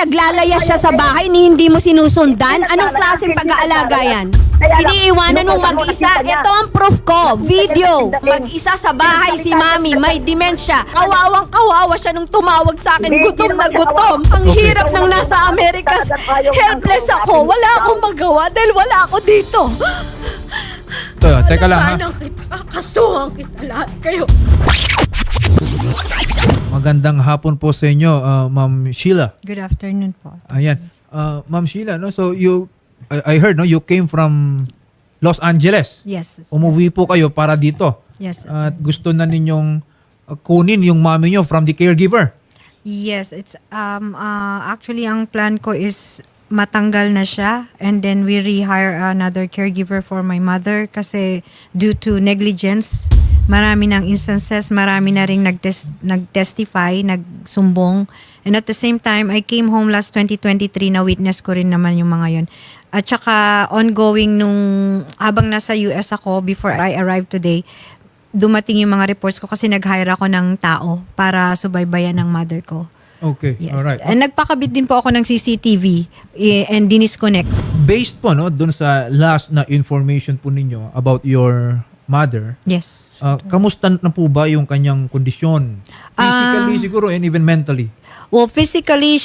naglalaya siya sa bahay ni hindi mo sinusundan? Anong klaseng pag-aalaga yan? Iniiwanan mong mag-isa? Ito ang proof ko. Video. Mag-isa sa bahay si Mami. May demensya. Kawawang kawawa siya nung tumawag sa akin. Gutom na gutom. Ang hirap ng nasa Amerikas. Helpless ako. Wala akong magawa dahil wala ako dito. Ito, teka lang ha. Kakasuhan kita lahat kayo. Magandang hapon po sa inyo, uh, Ma'am Sheila. Good afternoon po. Ayan. Uh, Ma'am Sheila, no? So you I, I heard no you came from Los Angeles. Yes. Umuwi po kayo para dito. Yes. At gusto na ninyong uh, kunin yung mami nyo from the caregiver. Yes, it's um uh, actually ang plan ko is matanggal na siya and then we rehire another caregiver for my mother kasi due to negligence marami ng instances marami na ring nagtes- nagtestify nagsumbong and at the same time I came home last 2023 na witness ko rin naman yung mga yon at saka ongoing nung habang nasa US ako before I arrived today dumating yung mga reports ko kasi nag-hire ako ng tao para subaybayan ng mother ko. Okay. Yes. All right. And nagpakabit din po ako ng CCTV eh, and dinisconnect. Based po no dun sa last na information po ninyo about your mother, Yes. uh, kamusta na po ba yung kanyang kondisyon? Physically Ah. siguro and even mentally. Well, physically,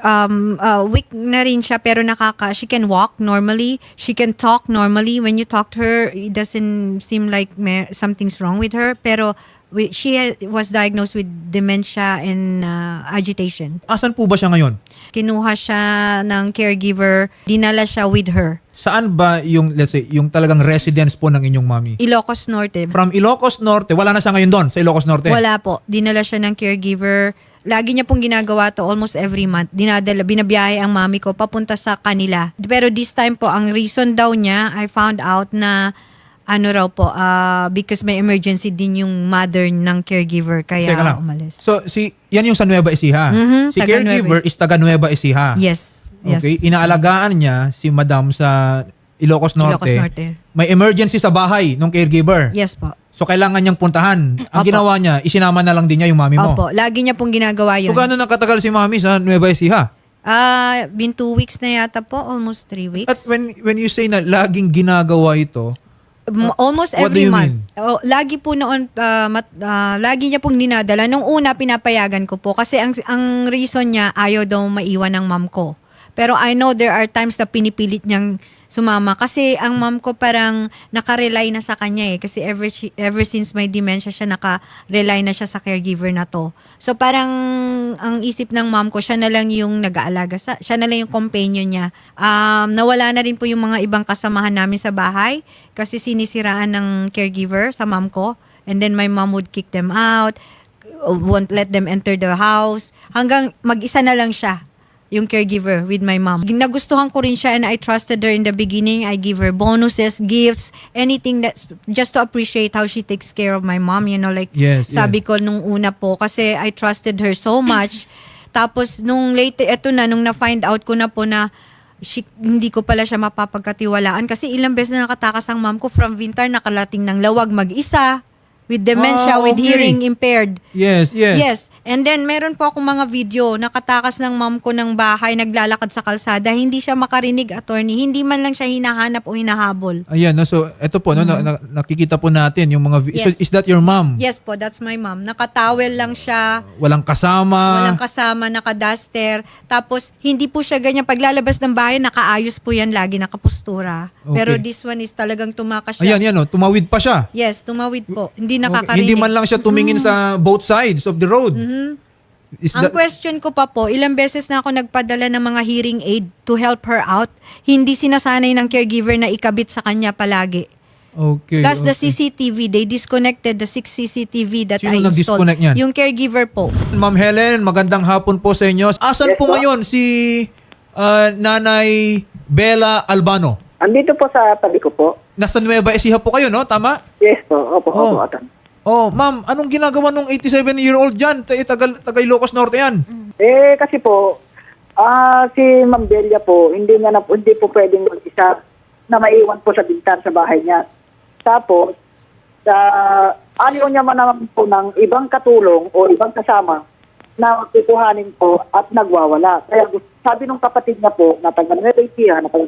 um, uh, weak na rin siya pero nakaka, she can walk normally. She can talk normally. When you talk to her, it doesn't seem like may, something's wrong with her. Pero we, she ha- was diagnosed with dementia and uh, agitation. Asan po ba siya ngayon? Kinuha siya ng caregiver, dinala siya with her. Saan ba yung let's say yung talagang residence po ng inyong mami? Ilocos Norte. From Ilocos Norte, wala na siya ngayon doon sa Ilocos Norte. Wala po. Dinala siya ng caregiver. Lagi niya pong ginagawa to almost every month. Dinadala, binabiyahe ang mami ko papunta sa kanila. Pero this time po, ang reason daw niya, I found out na ano raw po, ah, because may emergency din yung mother ng caregiver kaya Teka lang. umalis. So si yan yung sa Nueva Ecija. Mhm, si taga caregiver Nueva is taga Nueva Ecija. yes. Yes. Okay, inaalagaan niya si Madam sa Ilocos Norte. Ilocos Norte. May emergency sa bahay ng caregiver. Yes po. So kailangan niyang puntahan. Ang Opo. ginawa niya, isinama na lang din niya yung mami mo. Opo. Lagi niya pong ginagawa So yun. gaano nang katagal si mami sa Nueva Ecija? Ah, been two weeks na yata po. Almost three weeks. At when when you say na laging ginagawa ito, almost What do every month. mean? Oh, lagi po noon ah, mat, ah, lagi niya pong dinadala. Nung una pinapayagan ko po kasi ang ang reason niya ayaw daw maiwan ng mom ko. Pero I know there are times na pinipilit niyang sumama. Kasi ang mom ko parang nakarely na sa kanya eh. Kasi ever ever since may dementia siya naka-rely na siya sa caregiver na to. So parang ang isip ng mom ko siya na lang yung nag-aalaga sa siya na lang yung companion niya. Um nawala na rin po yung mga ibang kasamahan namin sa bahay kasi sinisiraan ng caregiver sa mom ko. And then my mom would kick them out won't let them enter the house. Hanggang mag-isa na lang siya yung caregiver with my mom. Nagustuhan ko rin siya and I trusted her in the beginning. I give her bonuses, gifts, anything that's just to appreciate how she takes care of my mom, you know, like Yes, sabi ko nung una po kasi I trusted her so much. Tapos nung late, eto na, nung na-find out ko na po na she, hindi ko pala siya mapapagkatiwalaan kasi ilang beses na nakatakas ang mom ko from Vintar nakalating ng lawag mag-isa with dementia, Ah, with okay. hearing impaired. yes, yes. Yes. And then, meron po akong mga video, nakatakas ng mom ko ng bahay, naglalakad sa kalsada, hindi siya makarinig, attorney. Hindi man lang siya hinahanap o hinahabol. Ayan, no, so ito po, no, na- na- nakikita po natin yung mga... vi- So, Mm-hmm. Yes. is that your mom? Yes po, that's my mom. Nakatawel lang siya, Walang kasama? walang kasama, nakaduster. Tapos, hindi po siya ganyan. Paglalabas ng bahay, nakaayos po yan lagi, nakapustura. Okay. Pero this one is talagang tumakas siya. Ayan, yan, no, tumawid pa siya. Yes, tumawid po. Hindi Okay, nakakarinig. Hindi man lang siya tumingin sa both sides of the road. Is Ang that- question ko pa po, ilang beses na ako nagpadala ng mga hearing aid to help her out. Hindi sinasanay ng caregiver na ikabit sa kanya palagi. okay, Plus the okay. CCTV, they disconnected the six CCTV that Sino I installed. nag-disconnect niyan? Yung caregiver po. Ma'am Helen, magandang hapon po sa inyo. Asan Yes, po po. ngayon si ah, Nanay Bella Albano? Andito po sa tabi ko po. Nasa Nueva Ecija po kayo, no? Tama? Yes po, opo, Oh. opo, atan. Oh, ma'am, anong ginagawa nung 87-year-old dyan? Ta- Tagal, taga Ilocos Norte yan. Eh, kasi po, ah si Ma'am Delia po, hindi niya na, hindi po pwedeng mag-isa na maiwan po sa bintar sa bahay niya. Tapos, sa ayaw niya man naman po ng ibang katulong o ibang kasama na kukuhanin po at nagwawala. Kaya gusto- sabi ng kapatid niya po, na taga Nueva nataga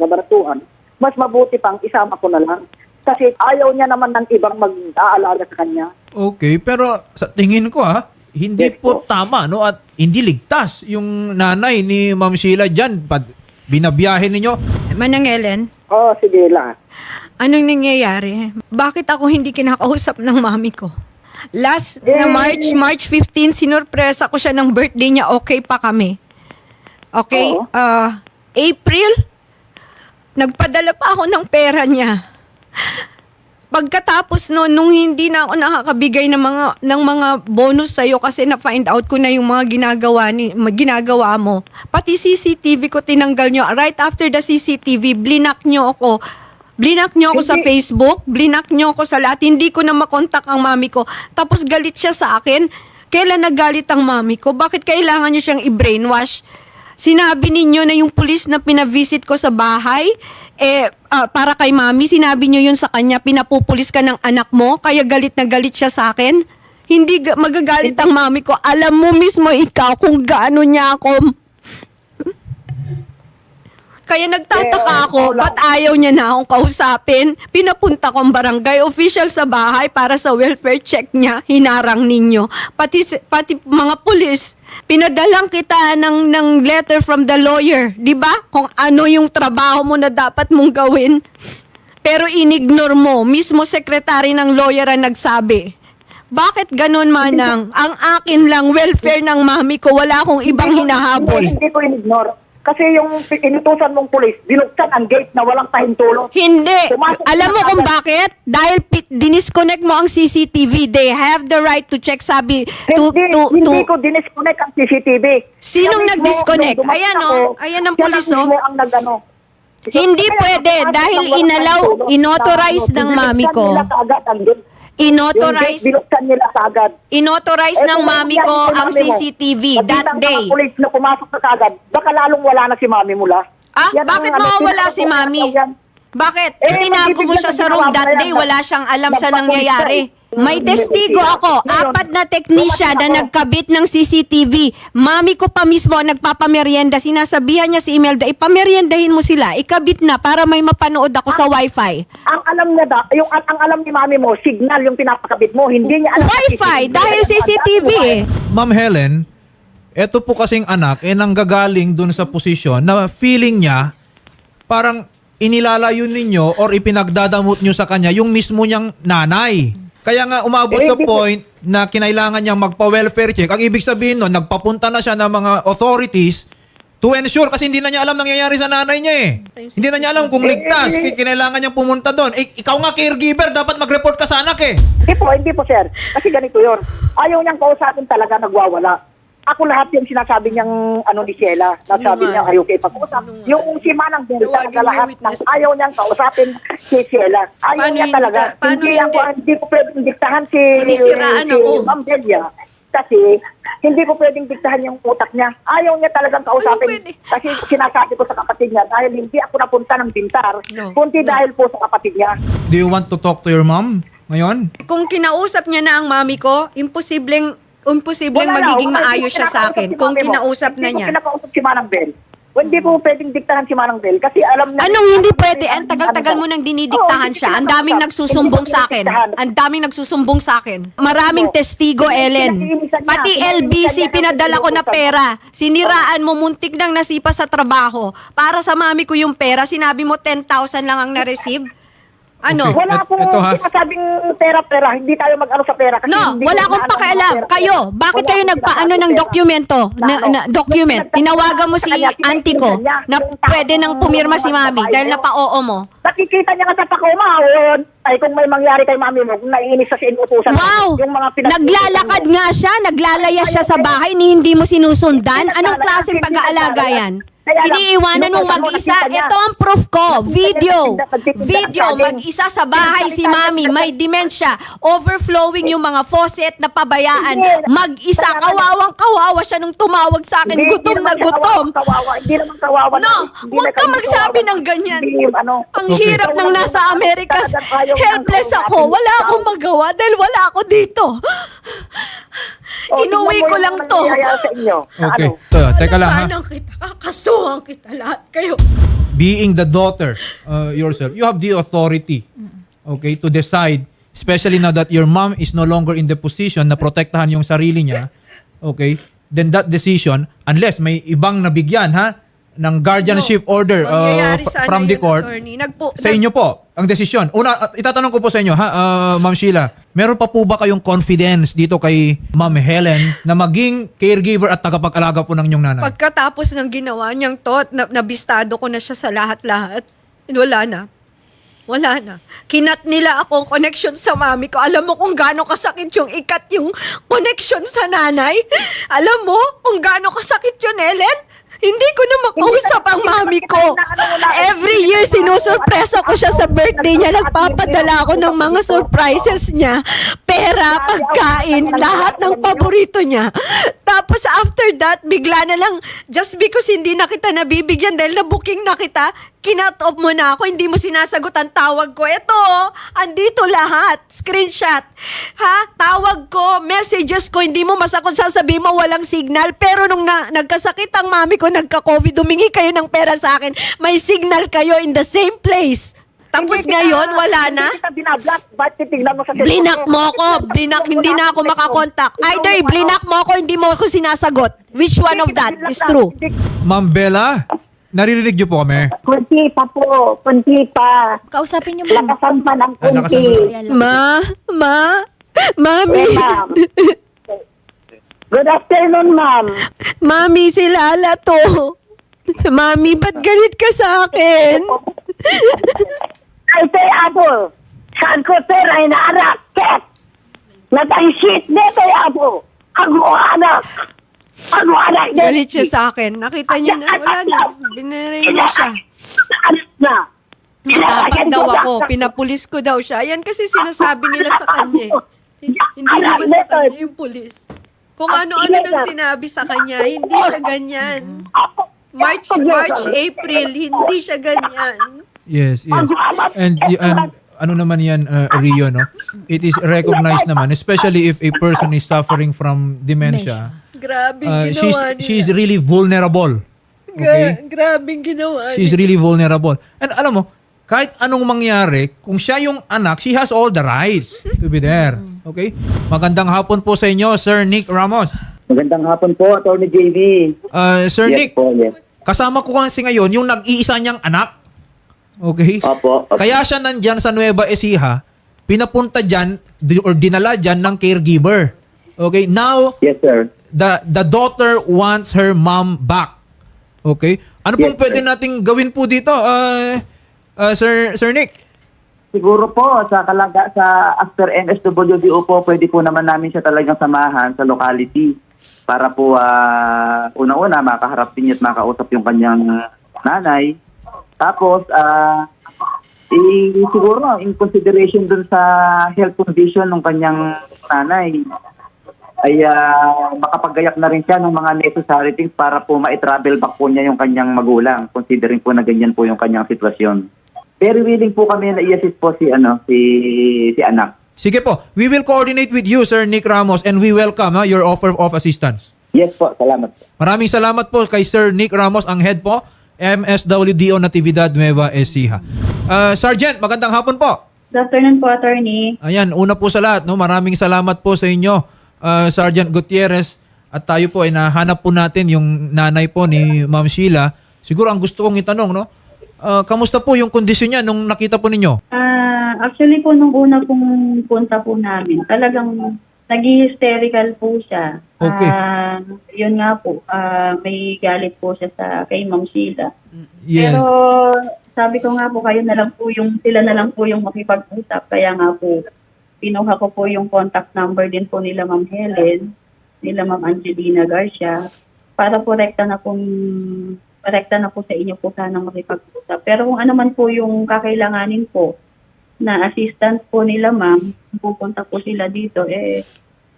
mas mabuti pang isama ko na lang. Kasi ayaw niya naman ng ibang mag-aalaga sa kanya. Okay, pero sa tingin ko ha, hindi Yes po po. tama no at hindi ligtas yung nanay ni Ma'am Sheila diyan pag binabiyahe ninyo. Manang Ellen, Oo, oh, sige lang. anong nangyayari? Bakit ako hindi kinakausap ng mami ko? Last na. March, March 15, sinurpresa ko siya ng birthday niya, okay pa kami. Okay? Oo. Ah, April, nagpadala pa ako ng pera niya. Pagkatapos no, nung hindi na ako nakakabigay ng mga ng mga bonus sa kasi na find out ko na yung mga ginagawa ni ginagawa mo. Pati CCTV ko tinanggal nyo. Right after the CCTV, blinak nyo ako. Blinak nyo ako sa Hindi. Facebook, blinak nyo ako sa lahat. Hindi ko na makontak ang mami ko. Tapos galit siya sa akin. Kailan nagalit ang mami ko? Bakit kailangan nyo siyang i-brainwash? Sinabi ninyo na yung pulis na pinavisit ko sa bahay, eh, ah, para kay mami, sinabi nyo yun sa kanya, pinapupulis ka ng anak mo, kaya galit na galit siya sa akin? Hindi ga- magagalit ang mami ko. Alam mo mismo ikaw kung gaano niya ako kaya nagtataka Eh, ako, ba't ayaw niya na akong kausapin? Pinapunta ko ang barangay official sa bahay para sa welfare check niya, hinarang ninyo. Pati, pati mga pulis, pinadalang kita ng, ng letter from the lawyer, di ba? Kung ano yung trabaho mo na dapat mong gawin. Pero inignore mo, mismo sekretary ng lawyer ang nagsabi. Bakit ganun, Manang? Ang akin lang, welfare ng mami ko, wala akong ibang hinahabol. Hindi ko in-ignore. Kasi yung inutusan mong pulis, binuksan ang gate na walang pahintulot. Hindi. Pumasok Alam mo kung bakit? Dahil pi- dinisconnect mo ang CCTV. They have the right to check sabi to hindi, to hindi to ko dinisconnect ang CCTV. Sinong Siya mismo, nag-disconnect? nung dumating Ayan, ako, oh. Ayan ang siya pulis, lang mismo oh. ang nag-ano. Hindi Kaya pwede pumasok dahil ng walang inalaw, pahintulot inauthorize na, ano, ng mami binuksan ko. nila kaagad ang gate. Yung inauthorize gate, binuksan nila kaagad. inauthorize Eh, ng mami ko ang mami mo, CCTV that day. Mga pulis na pumasok na kaagad, baka lalong wala na si mami mula. Ah, Yan ang bakit ano, mawawala si pinaka- mami? yan. Bakit? Eh, Tinago mo magbibigyan siya ng sa room ginawa that day, wala siyang alam sa Nagpapulis nangyayari. eh. May testigo ako, apat na technician na nagkabit ng CCTV. Mami ko pa mismo ang nagpapamerienda. Sinasabihan niya si Imelda, ipameriendahin mo sila, ikabit na para may mapanood ako sa wifi. Ang alam niya da, yung ang, ang alam ni mami mo, signal yung pinapakabit mo, hindi niya alam. Wifi, dahil CCTV eh. Ma'am Helen, eto po kasing anak eh nanggagaling dun sa posisyon na feeling niya parang inilalayo ninyo or ipinagdadamot nyo sa kanya yung mismo niyang nanay. Kaya nga umabot Eh, sa point na kinailangan niyang magpa-welfare check. Ang ibig sabihin nun, nagpapunta na siya ng mga authorities to ensure kasi hindi na niya alam nangyayari sa nanay niya eh. Hindi na niya alam kung ligtas. Eh, eh, K- Kinailangan niyang pumunta doon. Eh, ikaw nga caregiver, dapat mag-report ka sa anak eh. Hindi po, hindi po sir. Kasi ganito yun. Ayaw niyang kausapin talaga nagwawala. Ako lahat yung sinasabi niyang ano ni Sheila. Nasabi niya ayaw kayo pag-usap. Yung si Manang Tawagin talaga lahat ng ayaw niyang kausapin si Sheila. Ayaw Paano niya talaga. ka- paano hindi, ako, hindi? ko pwedeng diktahan si, Sinisiraan si ako. Ma'am Delia. Kasi hindi ko pwedeng diktahan yung utak niya. Ayaw niya talagang kausapin. Kasi sinasabi ko sa kapatid niya, dahil hindi ako napunta ng bintar, No. kundi dahil po sa kapatid niya. Do you want to talk to your mom ngayon? Kung kinausap niya na ang mami ko, imposibleng imposibleng Wala na, magiging wala, maayos hindi ko siya sa kinakausap akin si kung mami mo. kinausap na Hindi niya. ko kinakausap si Manang Bel. Hindi po pwedeng diktahan si Manang Bel kasi alam na... Anong hindi pwede? Ang tagal-tagal mo nang dinidiktahan Oo, siya. Ang hindi daming nagsusumbong sa akin. dinidiktahan. Ang daming nagsusumbong sa akin. Maraming testigo, Ellen. Pati LBC, pinadala ko na pera. Siniraan mo, muntik nang nasipa sa trabaho. Para sa mami ko yung pera, sinabi mo 10,000 lang ang na-receive. Ano? Okay. Wala akong eto, ha? sinasabing pera-pera. Hindi tayo mag-ano sa pera. Kasi No, hindi wala ko akong pakialam. ang pera. Kayo, bakit Wala kayo akong nagpaano sinasabing ng pera. dokumento? Na, na document. nung Tinawagan mo si auntie ko niya, na yung pwede nang pumirma si mami babae dahil mo. napa-oo mo. Nakikita niya nga sa Tacoma, oh, ay kung may mangyari kay mami mo, kung naiinis sa inutusan mo, Wow! yung mga pinag- Naglalakad nga siya, naglalaya siya sa bahay ni hindi mo sinusundan. Anong klaseng pag-aalaga yan? Kaya Iniiwanan mong mag-isa. Ito ang proof ko. Video. Video. Mag-isa sa bahay si mami. May dementia. Overflowing yung mga faucet na pabayaan. Mag-isa. Kawawang kawawa siya nung tumawag sa akin. Gutom na gutom. Hindi naman kawawa. No, Hindi huwag ka magsabi ng ganyan. Ano, Ang hirap ng nasa Amerika. Talagang ayaw ng Helpless ako. Wala ng akong magawa dahil wala ako dito. Oh, Inuwi ko lang to. Okay. ano. Teka lang ha. Kita. Kakasuhan kita lahat kayo. being the daughter uh, yourself, you have the authority, okay, to decide, especially now that your mom is no longer in the position na protektahan yung sarili niya, okay, then that decision, unless may ibang nabigyan, ha, ng guardianship order uh, from the court, attorney. Nagpo, sa inyo po, ang desisyon. Una, at itatanong ko po sa inyo, ha, uh, Ma'am Sheila, meron pa po ba kayong confidence dito kay Ma'am Helen na maging caregiver at tagapag-alaga po ng inyong nanay? Pagkatapos ng ginawa niyang to, na, nabistado ko na siya sa lahat-lahat. Wala na. Wala na. Kinat nila akong connection sa mami ko. Alam mo kung gaano kasakit yung ikat yung connection sa nanay? Alam mo kung gaano kasakit yun, Ellen? Hindi ko na makausap ang mami ko. Every year, sinusurpresa ko siya sa birthday niya. Nagpapadala ako ng mga surprises niya. Pera, pagkain, lahat ng paborito niya. Tapos after that, bigla na lang, just because hindi na kita nabibigyan dahil na-booking na kita, kinat off mo na ako, hindi mo sinasagot ang tawag ko. Ito, andito lahat. Screenshot. Ha? Tawag ko, messages ko, hindi mo masagot, sasabihin mo walang signal. Pero nung na, nagkasakit ang mami ko, nagka-COVID, humingi kayo ng pera sa akin, may signal kayo in the same place. Tapos Hindi kita- ngayon, wala na? Hindi kita binablock. Ba't titignan mo sa cellphone Blinak ko? mo ako. Blinak, hindi na ako makakontak. Either blinak mo ako, hindi mo ako sinasagot. Which one of that is true? Ma'am Bella, naririnig niyo po kami. Kunti pa po. Kunti pa. Kausapin niyo ma'am. Lakasan pa ng Ah, kunti. Ma, ma, mami, ma'am. Good afternoon, ma'am. mami, si Lala to. Mami, ba't galit ka sa akin? Ay, tay Apple. Saan ko pera inaarak? Ket! Natang shit dito, Apple. Ako anak. Ako anak. Galit siya sa akin. Nakita niyo na, wala na. Binaray niya siya. Anak na. Matapang daw ako. Pinapulis ko daw siya. Yan kasi sinasabi nila sa kanya. eh. Hindi naman sa kanya yung pulis. Kung ano-ano nang sinabi sa kanya, hindi siya ganyan. March, March, April, hindi siya ganyan. Yes, yes. And, and ano naman yan, uh, Rio, no? It is recognized naman, especially if a person is suffering from dementia. Grabe Uh, ginawa she's, niya. she's really vulnerable. Gra- Okay? grabing ginawa She's niya. really vulnerable. And alam mo, kahit anong mangyari, kung siya yung anak, she has all the rights to be there. Okay? Magandang hapon po sa inyo, Sir Nick Ramos. Magandang hapon po, Atty. JV. Uh, Sir yes Nick, po, yes. kasama ko kasi ngayon yung nag-iisa niyang anak. Okay? Opo. opo. Kaya siya nandyan sa Nueva Ecija, pinapunta dyan or dinala dyan ng caregiver. Okay? Now, Yes, sir. the the daughter wants her mom back. Okay? Ano pong Yes, pwede sir. nating gawin po dito, uh, uh, Sir Sir Nick? Siguro po, sa kalaga, sa after NSWDO po, pwede po naman namin siya talagang samahan sa locality para po ah, una-una makaharap din at makausap yung kanyang nanay. Tapos, ah eh, siguro in consideration dun sa health condition ng kanyang nanay, ay ah, makapagayak na rin siya ng mga necessary things para po ma-travel back po niya yung kanyang magulang considering po na ganyan po yung kanyang sitwasyon. Very willing po kami na i-assist po si ano si si anak. Sige po, we will coordinate with you, Sir Nick Ramos, and we welcome ha, your offer of assistance. Yes po, salamat. po. Maraming salamat po kay Sir Nick Ramos, ang head po, MSWDO Natividad Nueva Ecija. Uh, Sergeant, magandang hapon po. Good afternoon po, attorney. Ayan, una po sa lahat, no, maraming salamat po sa inyo, uh, Sergeant Gutierrez. At tayo po ay nahanap po natin yung nanay po ni Ma'am Sheila. Siguro ang gusto kong itanong, no? Uh, kamusta po yung kondisyon niya nung nakita po ninyo? Ah, actually po, nung una pong punta po namin, talagang nag-hysterical po siya. Okay. Ah, yun nga po, ah, may galit po siya sa kay Ma'am Sheila. Yes. Pero sabi ko nga po, kayo na lang po yung, sila na lang po yung makipag-usap. Kaya nga po, pinuha ko po yung contact number din po nila Ma'am Helen, nila Ma'am Angelina Garcia, para po rekta na pong rekta na po sa inyo po sana makipag-usap. Pero kung ano man po yung kakailanganin po na assistance po nila ma'am, pupunta po sila dito, eh,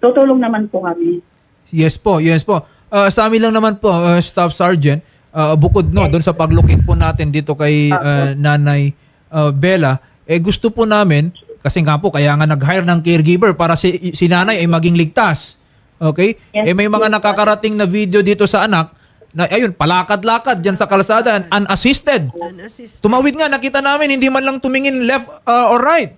tutulong naman po kami. Yes po, yes po. Uh, sa amin lang naman po, uh, Staff Sergeant, uh, bukod no, doon sa paglukit po natin dito kay uh, Nanay uh, Bella, eh gusto po namin, kasi nga po, kaya nga nag-hire ng caregiver para si, si nanay ay maging ligtas. Okay? Yes, eh may mga nakakarating na video dito sa anak, na ayun, palakad-lakad dyan sa kalsada, unassisted. Unassist. Tumawid nga, nakita namin, hindi man lang tumingin left uh, or right.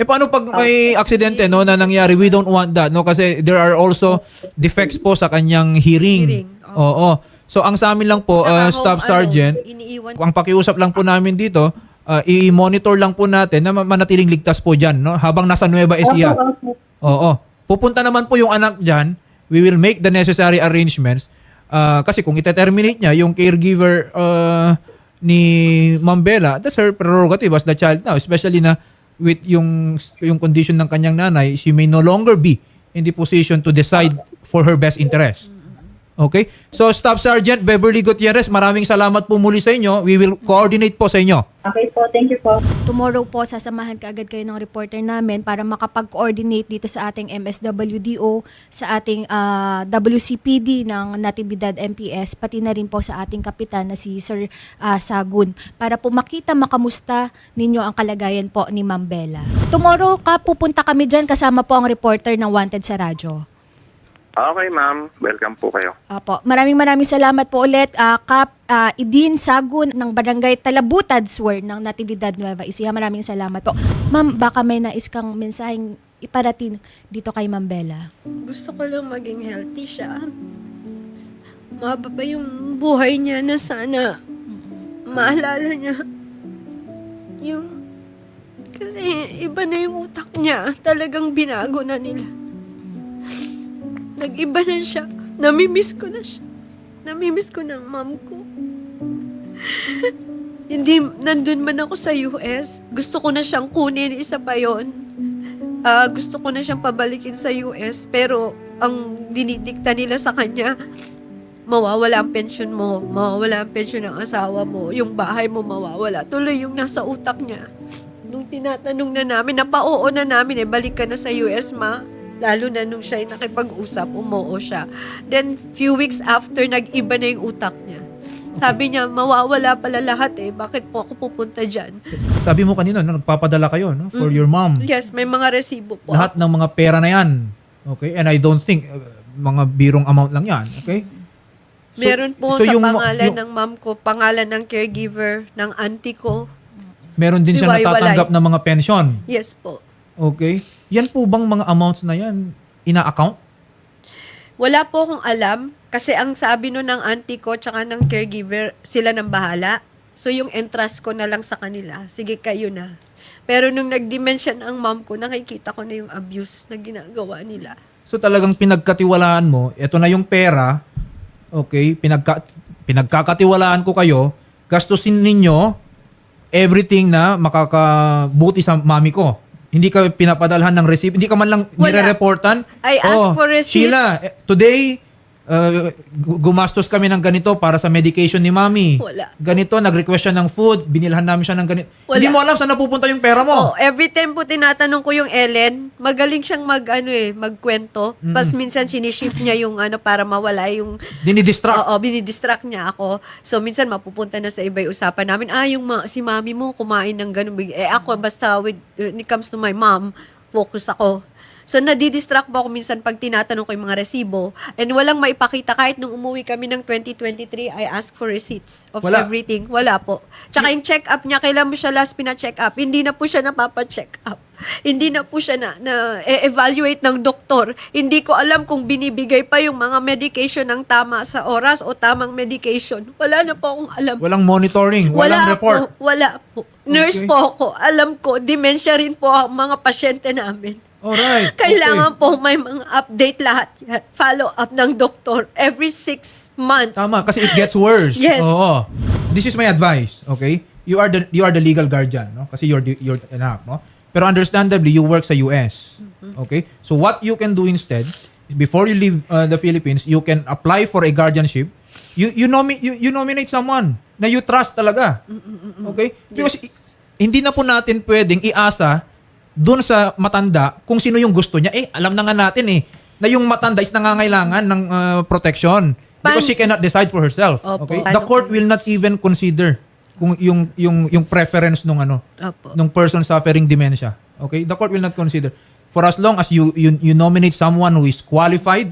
Eh paano pag may aksidente no na nangyari? We don't want that no kasi there are also defects po sa kanyang hearing. Hearing, Oo. So ang sa amin lang po uh, staff sergeant, ano, iniiwan ang pakiusap lang po namin dito, uh, i-monitor lang po natin na ma- manatiling ligtas po diyan no habang nasa Nueva Ecija. Opo, opo. Oo. Pupunta naman po yung anak diyan. We will make the necessary arrangements. Ah, kasi kung ite-terminate niya yung caregiver uh, ni Ma'am Bella, that's her prerogative as the child now, especially na with yung yung condition ng kanyang nanay, she may no longer be in the position to decide for her best interest. Okay? So Staff Sergeant Beverly Gutierrez, maraming salamat po muli sa inyo. We will coordinate po sa inyo. Okay po, thank you po. Tomorrow po, sasamahan ka agad kayo ng reporter namin para makapag-coordinate dito sa ating MSWDO, sa ating ah, WCPD ng Natividad MPS, pati na rin po sa ating kapitan na si Sir ah, Sagun, para po makita, makamusta ninyo ang kalagayan po ni Ma'am Bella. Tomorrow ka pupunta kami dyan, kasama po ang reporter ng Wanted sa radyo. Okay, ma'am. Welcome po kayo. Apo. Maraming maraming salamat po ulit, ah, Kap ah, Idin Sagun ng Barangay Talabutad Sur ng Natividad Nueva Ecija. Maraming salamat po. Ma'am, baka may nais kang mensaheng iparating dito kay Ma'am Bella. Gusto ko lang maging healthy siya. Mahaba pa yung buhay niya na sana maalala niya. Yung, kasi iba na yung utak niya. Talagang binago na nila. Nag-iba na siya. Namimiss ko na siya. Namimiss ko ng mom ko. Hindi, nandun man ako sa US, gusto ko na siyang kunin, isa pa yon. Ah, gusto ko na siyang pabalikin sa US, pero ang dinidikta nila sa kanya, mawawala ang pension mo, mawawala ang pension ng asawa mo, yung bahay mo mawawala. Tuloy yung nasa utak niya. Nung tinatanong na namin, napao na namin eh, balik ka na sa US, ma. Lalo na nung siya ay nakipag-usap, umuo siya. Then, few weeks after, nag-iba na yung utak niya. Sabi niya, mawawala pala lahat eh. Bakit po ako pupunta dyan? Sabi mo kanina, no, nagpapadala kayo no, for your mom. Yes, may mga resibo po. Lahat ng mga pera na yan. Okay? And I don't think uh, mga birong amount lang yan. Okay? So- Meron po so sa yung- pangalan yung- ng mom ko, pangalan ng caregiver, ng auntie ko. Meron din siya natatanggap ng mga pension. Yes po. Okay? Yan po bang mga amounts na yan ina-account? Wala po akong alam kasi ang sabi no ng auntie ko tsaka ng caregiver, sila nang bahala. So yung entrust ko na lang sa kanila, sige kayo na. Pero nung nag-dementia ang mom ko, nakikita ko na yung abuse na ginagawa nila. So talagang pinagkatiwalaan mo, ito na yung pera, okay, pinagka, pinagkakatiwalaan ko kayo, gastusin ninyo everything na makakabuti sa mami ko. Hindi ka pinapadalhan ng receipt, hindi ka man lang nire-reportan. I asked for receipt. Sheila, eh, today, uh, gu- gumastos kami ng ganito para sa medication ni mami. Wala. Ganito, nag-request siya ng food, binilhan namin siya ng ganito. Wala. Hindi mo alam saan napupunta yung pera mo. Oh, every time po tinatanong ko yung Ellen, magaling siyang mag ano eh, magkwento. Tapos minsan sinishift niya yung ano para mawala yung Dinidistract. Oo, binidistract niya ako. So, minsan mapupunta na sa iba yung usapan namin, ah, yung ma- si mami mo kumain ng ganun. big-" Eh, ako, basta with, when it comes to my mom, focus ako. So, nadidistract po ako minsan pag tinatanong ko yung mga resibo. And walang maipakita. Kahit nung umuwi kami ng 2023, I ask for receipts of Wala. everything. Wala po. Tsaka yung check-up niya, kailan mo siya last pina-check up? Hindi na po siya napapa-check up. Hindi na po siya na, na evaluate ng doktor. Hindi ko alam kung binibigay pa yung mga medication ng tama sa oras o tamang medication. Wala na po akong alam. Walang monitoring, walang wala report. Po, wala po. Nurse Okay. po ako. Alam ko, dementia rin po ang mga pasyente namin. Alright. Kailangan po may mga update lahat yan. Follow up ng doktor every six months. Tama, kasi it gets worse. Yes. Oo. This is my advice, okay? You are the you are the legal guardian, no? Kasi you're the, you're anak, no? Pero understandably, you work sa US. Okay? So what you can do instead before you leave uh, the Philippines, you can apply for a guardianship You you, nomi- you you nominate someone na you trust talaga. Okay? Because i- hindi na po natin pwedeng iasa doon sa matanda kung sino yung gusto niya. Eh, alam na nga natin eh na yung matanda is nangangailangan ng uh, protection because Pan- she cannot decide for herself. Opo. Okay? The court will not even consider kung yung yung yung preference nung ano Opo. nung person suffering dementia. Okay? The court will not consider. For as long as you you, you nominate someone who is qualified,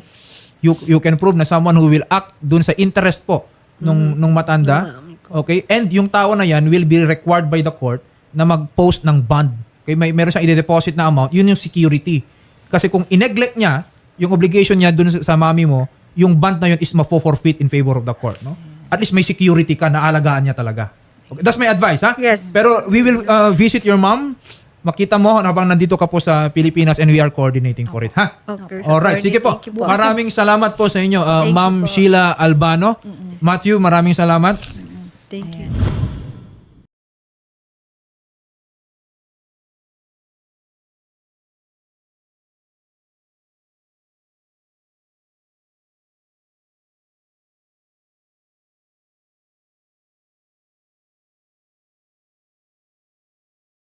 you you can prove na someone who will act dun sa interest po nung nung matanda. Okay? And yung tao na yan will be required by the court na mag-post ng bond. Okay? May meron siyang i-deposit na amount, yun yung security. Kasi kung ineglect niya yung obligation niya dun sa, sa mami mo, yung bond na yun is ma-forfeit in favor of the court, no? At least may security ka na alagaan niya talaga. Okay? That's my advice, ha? Yes. Pero we will uh, visit your mom. Makita mo habang nandito ka po sa Pilipinas and we are coordinating for it, ha? Okay. Alright, sige po. Maraming salamat po sa inyo, uh, Ma'am. Sheila Albano. Matthew, maraming salamat. Thank you.